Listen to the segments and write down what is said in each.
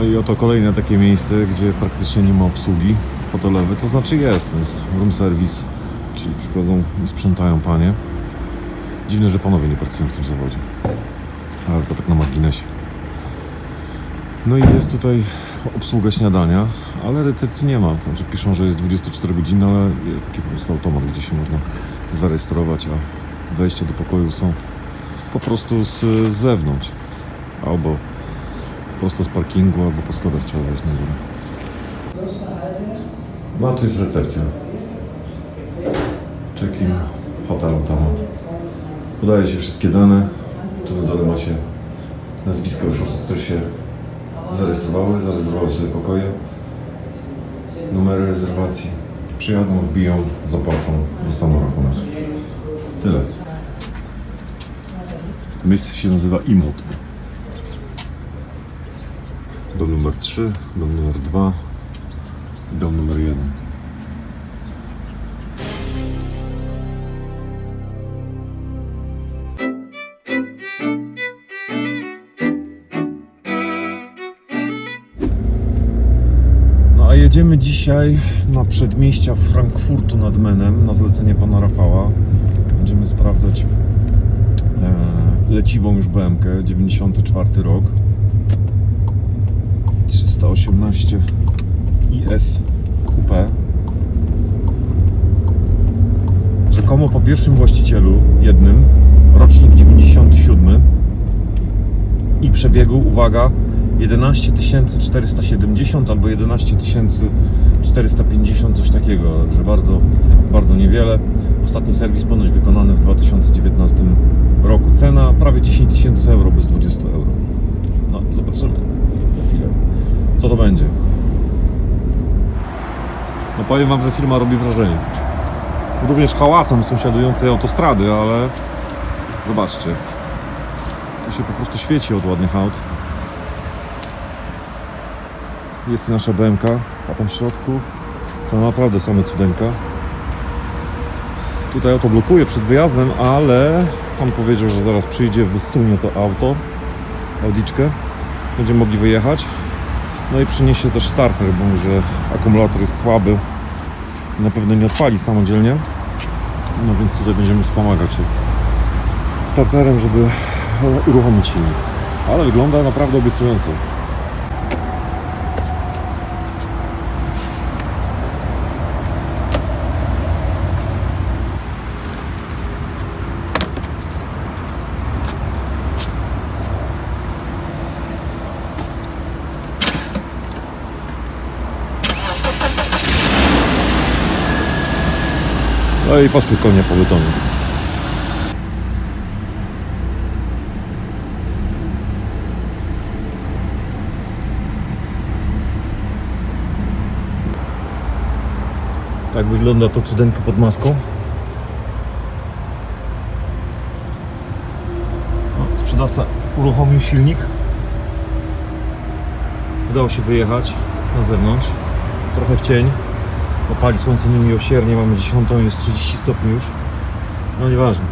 No i oto kolejne takie miejsce, gdzie praktycznie nie ma obsługi hotelowej. To znaczy jest, to jest room service, czyli przychodzą i sprzątają panie. Dziwne, że panowie nie pracują w tym zawodzie. Ale to tak na marginesie. No i jest tutaj obsługa śniadania, ale recepcji nie ma. Znaczy piszą, że jest 24 godziny, ale jest taki po prostu automat, gdzie się można zarejestrować, a wejście do pokoju są po prostu z, z zewnątrz. Albo prosto z parkingu, albo po schodach trzeba wejść na górę. No tu jest recepcja. Check-in, hotel automat. Podaje się wszystkie dane. Tu na dole macie nazwiska już osób, które się zarejestrowały, zarezerwowały sobie pokoje, numery rezerwacji. Przyjadą, wbiją, zapłacą, dostaną rachunek. Tyle. Miejsce się nazywa Imot. Dom numer 3, dom numer 2 i dom numer 1. No a jedziemy dzisiaj na przedmieścia Frankfurtu nad Menem na zlecenie pana Rafała. Będziemy sprawdzać e, leciwą już BMK, 94 rok. 318 IS Coupe. Rzekomo po pierwszym właścicielu, jednym, rocznik 97 i przebiegu, uwaga, 11 470 albo 11 450, coś takiego, także bardzo, bardzo niewiele. Ostatni serwis ponoć wykonany w 2019 roku. Cena prawie 10 tysięcy euro bez 20 euro. No, zobaczymy za chwilę, co to będzie. No powiem Wam, że firma robi wrażenie. Również hałasem sąsiadującej autostrady, ale zobaczcie. To się po prostu świeci od ładnych aut. Jest nasza BMK, a tam w środku to naprawdę same cudeńka. Tutaj auto blokuje przed wyjazdem, ale pan powiedział, że zaraz przyjdzie, wysunie to auto, Audiczkę. Będziemy mogli wyjechać. No i przyniesie też starter, bo że akumulator jest słaby na pewno nie odpali samodzielnie. No więc tutaj będziemy wspomagać starterem, żeby e, uruchomić silnik. Ale wygląda naprawdę obiecująco. No i poszły konie po betonie. Tak wygląda to cudenko pod maską. Sprzedawca uruchomił silnik. Udało się wyjechać na zewnątrz. Trochę w cień. Bo pali słońce niemiłosiernie, mamy 10, jest 30 stopni już. No nieważne.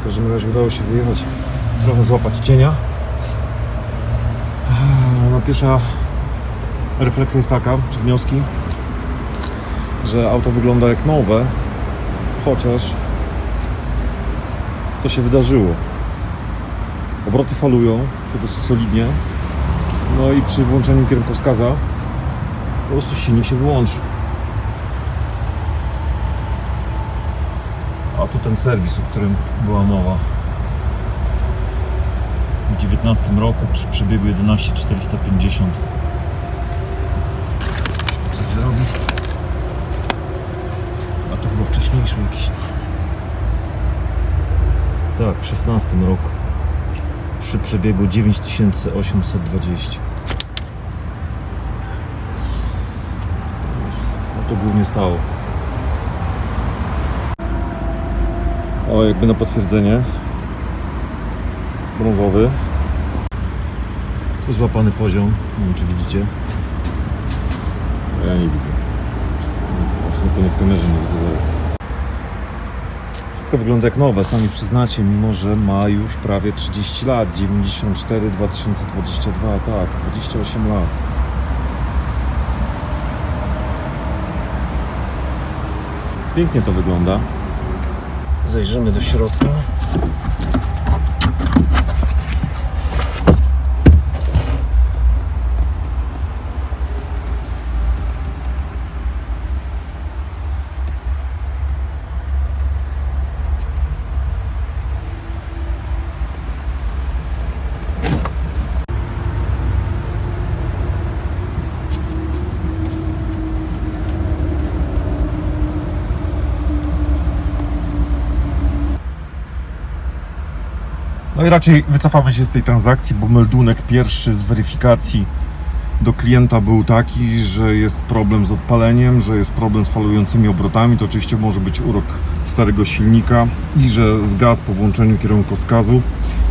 W każdym razie udało się wyjechać, trochę złapać cienia. No pierwsza refleksja jest taka, czy wnioski, że auto wygląda jak nowe, chociaż co się wydarzyło? Obroty falują, to dosyć solidnie. No i przy włączeniu kierunkowskaza po prostu silnik się wyłączył. A tu ten serwis, o którym była mowa. W 19 roku przy przebiegu 11450. Coś zrobi. A to chyba wcześniejszy jakiś. Tak, w 16 roku. Przy przebiegu 9820. No to głównie stało. O, jakby na potwierdzenie. Brązowy. Tu złapany poziom. Nie wiem, czy widzicie. Ja nie widzę. Właśnie pewnie w kamerze nie widzę zaraz. Wszystko wygląda jak nowe, sami przyznacie, mimo że ma już prawie 30 lat. 94, 2022, tak, 28 lat. Pięknie to wygląda. Zajrzymy do środka. Raczej wycofamy się z tej transakcji, bo meldunek pierwszy z weryfikacji do klienta był taki, że jest problem z odpaleniem, że jest problem z falującymi obrotami. To oczywiście może być urok starego silnika i że zgasł po włączeniu kierunkowskazu.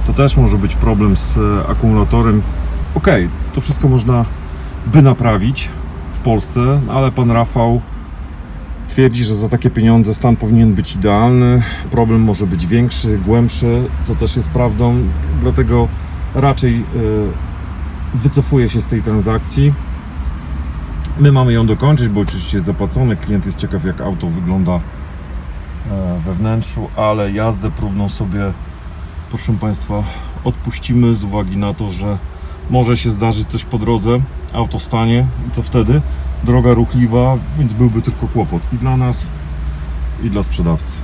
To też może być problem z e, akumulatorem. Ok, to wszystko można by naprawić w Polsce, ale pan Rafał Twierdzi, że za takie pieniądze stan powinien być idealny, problem może być większy, głębszy, co też jest prawdą, dlatego raczej y, wycofuje się z tej transakcji. My mamy ją dokończyć, bo oczywiście jest zapłacone, klient jest ciekaw jak auto wygląda e, we wnętrzu, ale jazdę próbną sobie, proszę Państwa, odpuścimy z uwagi na to, że może się zdarzyć coś po drodze, auto stanie i co wtedy? Droga ruchliwa, więc byłby tylko kłopot i dla nas, i dla sprzedawcy.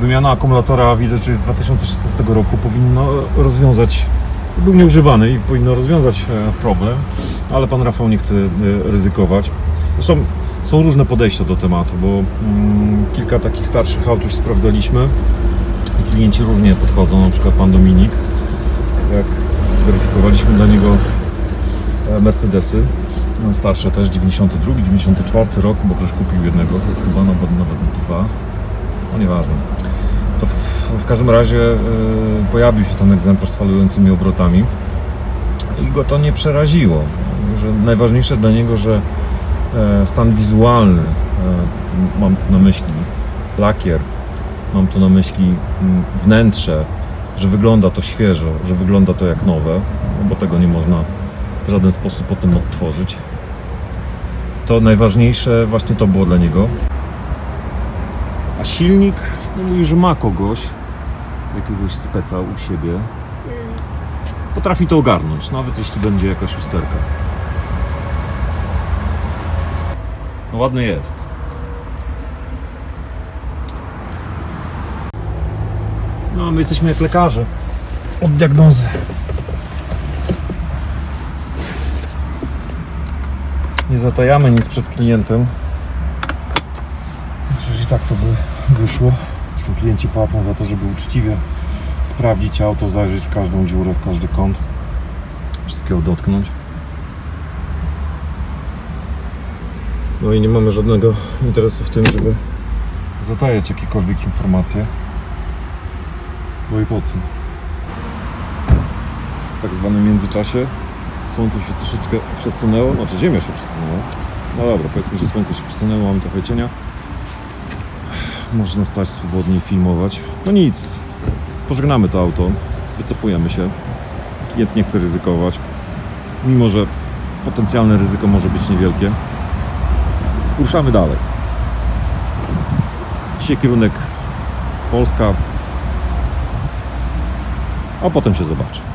Wymiana akumulatora widać, że jest z 2016 roku, powinno rozwiązać, był nieużywany i powinno rozwiązać e, problem, ale pan Rafał nie chce e, ryzykować. Zresztą są różne podejścia do tematu, bo mm, kilka takich starszych aut już sprawdzaliśmy i klienci różnie podchodzą, na przykład pan Dominik, jak weryfikowaliśmy dla niego e, Mercedesy, starsze też, 92, 94 rok, bo przecież kupił jednego, chyba nawet, nawet dwa, no nieważne. To w, w każdym razie e, pojawił się ten egzemplarz z falującymi obrotami i go to nie przeraziło. Że najważniejsze dla niego, że e, stan wizualny, e, mam tu na myśli lakier, mam tu na myśli wnętrze, że wygląda to świeżo, że wygląda to jak nowe, no bo tego nie można w żaden sposób potem odtworzyć. To najważniejsze właśnie to było dla niego. A silnik, no mówi, że ma kogoś, jakiegoś speca u siebie. i Potrafi to ogarnąć, nawet jeśli będzie jakaś usterka. No ładny jest. No, my jesteśmy jak lekarze od diagnozy. Nie zatajamy nic przed klientem. Przecież i tak to by wyszło. Zresztą klienci płacą za to, żeby uczciwie sprawdzić auto, zajrzeć w każdą dziurę, w każdy kąt. Wszystkiego dotknąć. No i nie mamy żadnego interesu w tym, żeby zatajać jakiekolwiek informacje. Bo i po co? W tak zwanym międzyczasie słońce się troszeczkę przesunęło, znaczy ziemia się przesunęła. No dobra, powiedzmy, że słońce się przesunęło, mamy trochę cienia. Można stać swobodnie i filmować. No nic, pożegnamy to auto, wycofujemy się. Klient nie chce ryzykować, mimo że potencjalne ryzyko może być niewielkie. Ruszamy dalej. Dzisiaj kierunek Polska, a potem się zobaczy.